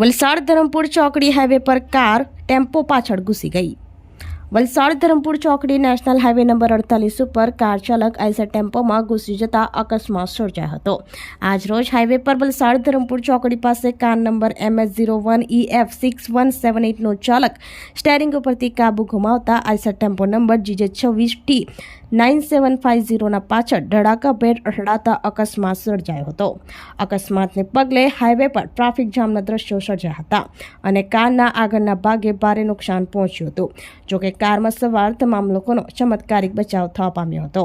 વલસાડ ધરમપુર ચોકડી હાઈવે પર car tempo પાછળ ઘૂસી ગઈ. વલસાડ ધરમપુર ચોકડી નેશનલ હાઈવે નંબર અડતાલીસ ઉપર કાર ચાલક આઈસર ટેમ્પોમાં ઘૂસી જતા અકસ્માત સર્જાયો હતો. આજ રોજ હાઈવે પર વલસાડ ધરમપુર ચોકડી પાસે car number MS zero one E F six one seven એટનો ચાલક સ્ટેરિંગ ઉપરથી કાબુ ગુમાવતા આઈસર ટેમ્પો નંબર જીજે છવ્વીસ ટી નાઇન સેવન ફાઇવ ઝીરોના પાછળ ધડાકાભેર અથડાતા અકસ્માત સર્જાયો હતો. અકસ્માતને પગલે હાઈવે પર ટ્રાફિક જામના દ્રશ્યો સર્જાયા હતા અને કારના આગળના ભાગે ભારે નુકસાન પહોંચ્યું હતું. જોકે કારમાં સવાર તમામ લોકોનો ચમત્કારિક બચાવ થવા પામ્યો હતો.